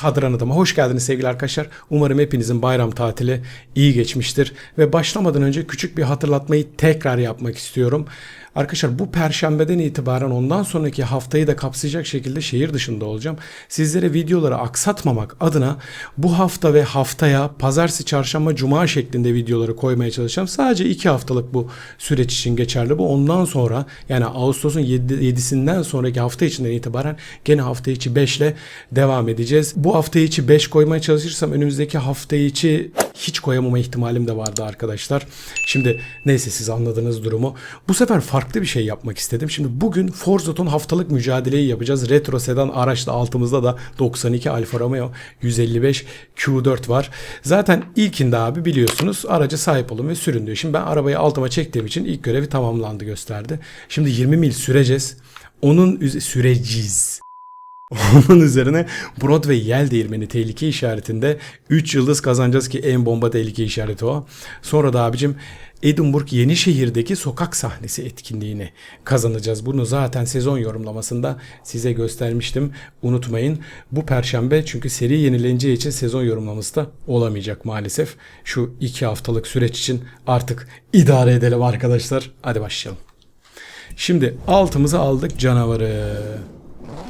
Kadran Adam'a hoş geldiniz sevgili arkadaşlar. Umarım hepinizin bayram tatili iyi geçmiştir. Ve başlamadan önce küçük bir hatırlatmayı tekrar yapmak istiyorum. Arkadaşlar bu perşembeden itibaren ondan sonraki haftayı da kapsayacak şekilde şehir dışında olacağım. Sizlere videoları aksatmamak adına bu hafta ve haftaya pazartesi, çarşamba, cuma şeklinde videoları koymaya çalışacağım. Sadece iki haftalık bu süreç için geçerli bu. Ondan sonra yani Ağustos'un 7'sinden sonraki hafta içinden itibaren gene hafta içi 5 ile devam edeceğiz. Bu hafta içi 5 koymaya çalışırsam önümüzdeki hafta içi hiç koyamama ihtimalim de vardı arkadaşlar. Şimdi neyse siz anladınız durumu. Bu sefer farklı bir şey yapmak istedim. Şimdi bugün Forzaton haftalık mücadeleyi yapacağız. Retro sedan araçta altımızda da 92 Alfa Romeo 155 Q4 var. Zaten ilkinde abi biliyorsunuz araca sahip olun ve sürün diyor. Şimdi ben arabayı altıma çektiğim için ilk görevi tamamlandı gösterdi. Şimdi 20 mil süreceğiz. Onun süreceğiz. Onun üzerine Broadway yel değirmeni tehlike işaretinde 3 yıldız kazanacağız ki en bomba tehlike işareti o. Sonra da abicim Edinburgh Yenişehir'deki sokak sahnesi etkinliğini kazanacağız. Bunu zaten sezon yorumlamasında size göstermiştim. Unutmayın bu perşembe çünkü seri yenileneceği için sezon yorumlaması da olamayacak maalesef. Şu 2 haftalık süreç için artık idare edelim arkadaşlar. Hadi başlayalım. Şimdi altımızı aldık canavarı.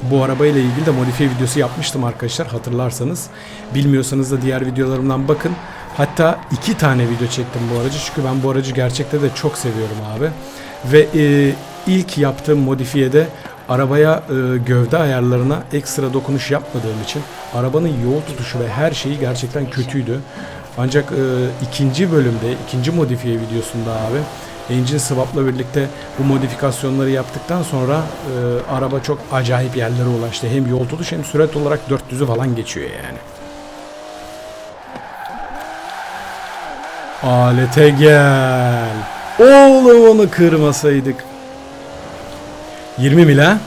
Bu arabayla ilgili de modifiye videosu yapmıştım arkadaşlar hatırlarsanız. Bilmiyorsanız da diğer videolarımdan bakın. Hatta iki tane video çektim bu aracı çünkü ben bu aracı gerçekte de çok seviyorum abi. Ve e, ilk yaptığım modifiyede arabaya e, gövde ayarlarına ekstra dokunuş yapmadığım için arabanın yol tutuşu ve her şeyi gerçekten kötüydü. Ancak e, ikinci bölümde, ikinci modifiye videosunda abi engine swap'la birlikte bu modifikasyonları yaptıktan sonra e, araba çok acayip yerlere ulaştı. Hem yol tutuş hem sürat olarak 400'ü falan geçiyor yani. Alete gel. Oğlum onu kırmasaydık. 20 mil ha?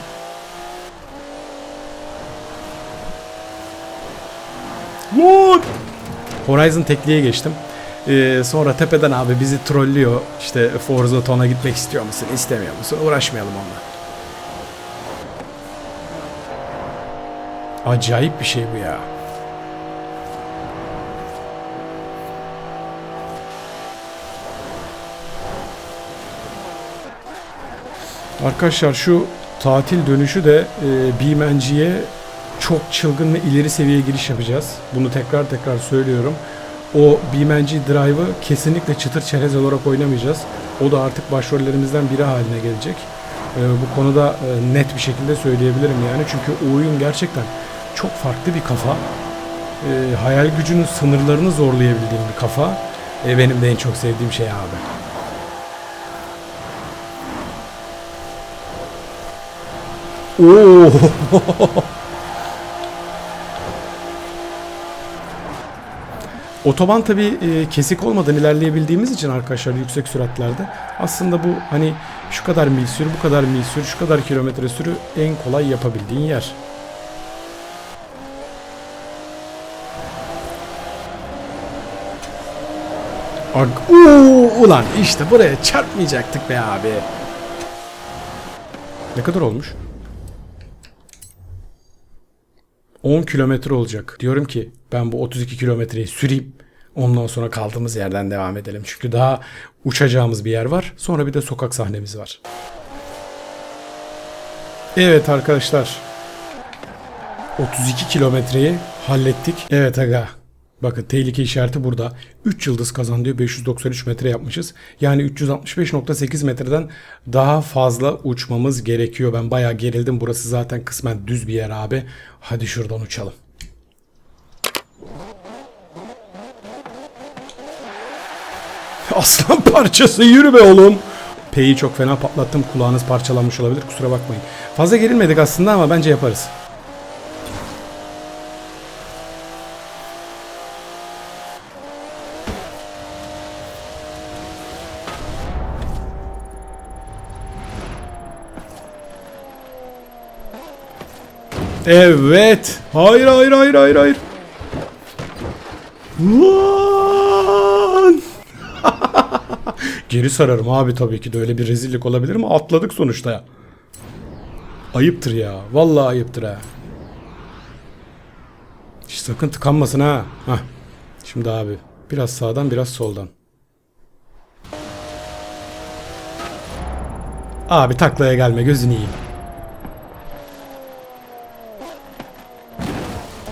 What? Horizon tekliğe geçtim. Ee, sonra tepeden abi bizi trollüyor. İşte Forza Ton'a gitmek istiyor musun, istemiyor musun? Uğraşmayalım onunla. Acayip bir şey bu ya. Arkadaşlar şu tatil dönüşü de e, BMNG'ye çok çılgın ve ileri seviye giriş yapacağız. Bunu tekrar tekrar söylüyorum. O BMNG Drive'ı kesinlikle çıtır çerez olarak oynamayacağız. O da artık başrollerimizden biri haline gelecek. E, bu konuda e, net bir şekilde söyleyebilirim yani. Çünkü o oyun gerçekten çok farklı bir kafa. E, hayal gücünün sınırlarını zorlayabildiğim bir kafa. E, benim de en çok sevdiğim şey abi. Oo. Otoban tabi e, kesik olmadan ilerleyebildiğimiz için arkadaşlar yüksek süratlerde aslında bu hani şu kadar mil sür, bu kadar mil sür, şu kadar kilometre sürü en kolay yapabildiğin yer. Ag Oo, ulan işte buraya çarpmayacaktık be abi. Ne kadar olmuş? 10 kilometre olacak. Diyorum ki ben bu 32 kilometreyi süreyim. Ondan sonra kaldığımız yerden devam edelim. Çünkü daha uçacağımız bir yer var. Sonra bir de sokak sahnemiz var. Evet arkadaşlar. 32 kilometreyi hallettik. Evet aga. Bakın tehlike işareti burada. 3 yıldız kazan diyor. 593 metre yapmışız. Yani 365.8 metreden daha fazla uçmamız gerekiyor. Ben bayağı gerildim. Burası zaten kısmen düz bir yer abi. Hadi şuradan uçalım. Aslan parçası yürü be oğlum. P'yi çok fena patlattım. Kulağınız parçalanmış olabilir. Kusura bakmayın. Fazla gerilmedik aslında ama bence yaparız. Evet. Hayır hayır hayır hayır hayır. Lan! Geri sararım abi tabii ki de öyle bir rezillik olabilir mi? Atladık sonuçta. Ayıptır ya. Vallahi ayıptır ha. İşte sakın tıkanmasın ha. Hah. Şimdi abi biraz sağdan biraz soldan. Abi taklaya gelme gözünü yiyeyim.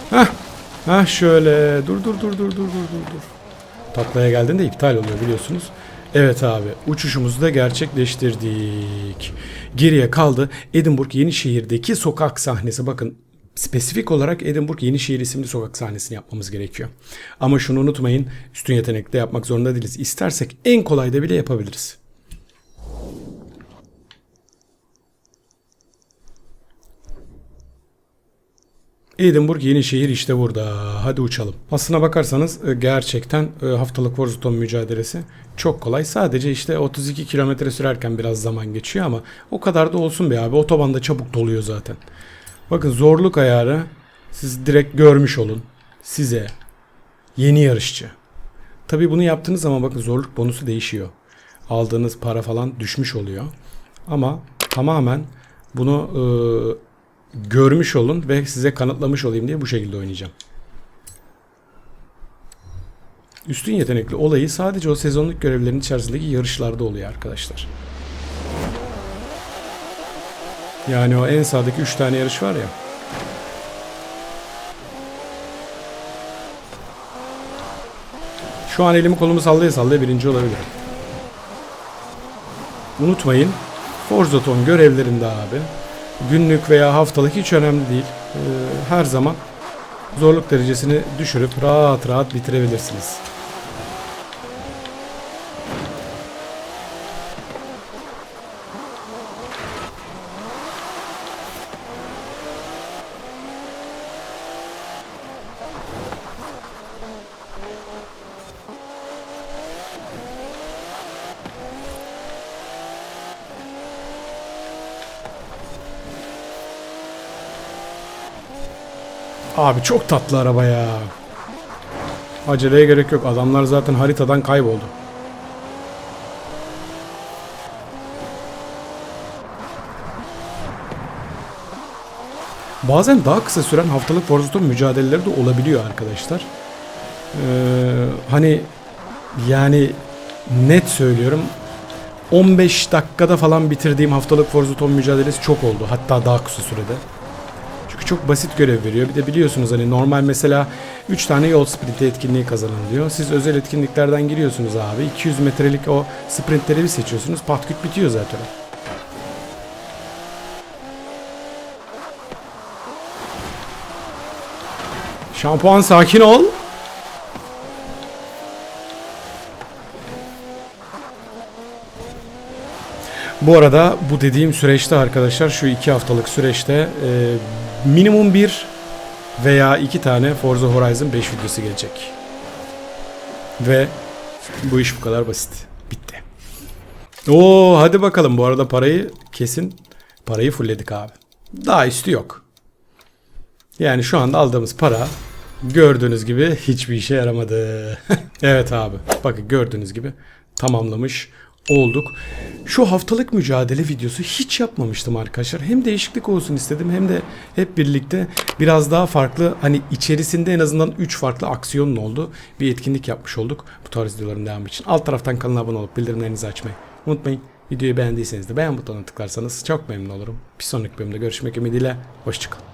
Hah. Hah şöyle. Dur dur dur dur dur dur dur dur. Taklaya geldiğinde iptal oluyor biliyorsunuz. Evet abi uçuşumuzu da gerçekleştirdik. Geriye kaldı Edinburgh Yenişehir'deki sokak sahnesi. Bakın spesifik olarak Edinburgh Yenişehir isimli sokak sahnesini yapmamız gerekiyor. Ama şunu unutmayın üstün yetenekle yapmak zorunda değiliz. İstersek en kolayda bile yapabiliriz. Edinburgh Yenişehir işte burada. Hadi uçalım. Aslına bakarsanız e, gerçekten e, haftalık Warzone mücadelesi çok kolay. Sadece işte 32 kilometre sürerken biraz zaman geçiyor ama o kadar da olsun be abi. Otobanda çabuk doluyor zaten. Bakın zorluk ayarı siz direkt görmüş olun. Size yeni yarışçı. Tabii bunu yaptığınız zaman bakın zorluk bonusu değişiyor. Aldığınız para falan düşmüş oluyor. Ama tamamen bunu e, görmüş olun ve size kanıtlamış olayım diye bu şekilde oynayacağım. Üstün yetenekli olayı sadece o sezonluk görevlerin içerisindeki yarışlarda oluyor arkadaşlar. Yani o en sağdaki 3 tane yarış var ya. Şu an elimi kolumu sallaya sallaya birinci olabilirim. Unutmayın Forzaton görevlerinde abi günlük veya haftalık hiç önemli değil. Ee, her zaman zorluk derecesini düşürüp rahat rahat bitirebilirsiniz. Abi çok tatlı araba ya. Aceleye gerek yok. Adamlar zaten haritadan kayboldu. Bazen daha kısa süren haftalık Warzone mücadeleleri de olabiliyor arkadaşlar. Ee, hani yani net söylüyorum 15 dakikada falan bitirdiğim haftalık Warzone mücadelesi çok oldu. Hatta daha kısa sürede. Çünkü çok basit görev veriyor. Bir de biliyorsunuz hani normal mesela 3 tane yol sprinti etkinliği kazanın diyor. Siz özel etkinliklerden giriyorsunuz abi. 200 metrelik o sprintleri bir seçiyorsunuz. Pat küt bitiyor zaten. Şampuan sakin ol. Bu arada bu dediğim süreçte arkadaşlar şu iki haftalık süreçte e, minimum bir veya iki tane Forza Horizon 5 videosu gelecek. Ve bu iş bu kadar basit. Bitti. Oo hadi bakalım bu arada parayı kesin parayı fullledik abi. Daha üstü yok. Yani şu anda aldığımız para gördüğünüz gibi hiçbir işe yaramadı. evet abi. Bakın gördüğünüz gibi tamamlamış olduk. Şu haftalık mücadele videosu hiç yapmamıştım arkadaşlar. Hem değişiklik olsun istedim hem de hep birlikte biraz daha farklı hani içerisinde en azından 3 farklı aksiyonun olduğu bir etkinlik yapmış olduk. Bu tarz videoların devamı için. Alt taraftan kanala abone olup bildirimlerinizi açmayı unutmayın. Videoyu beğendiyseniz de beğen butonuna tıklarsanız çok memnun olurum. Bir sonraki bölümde görüşmek ümidiyle. Hoşçakalın.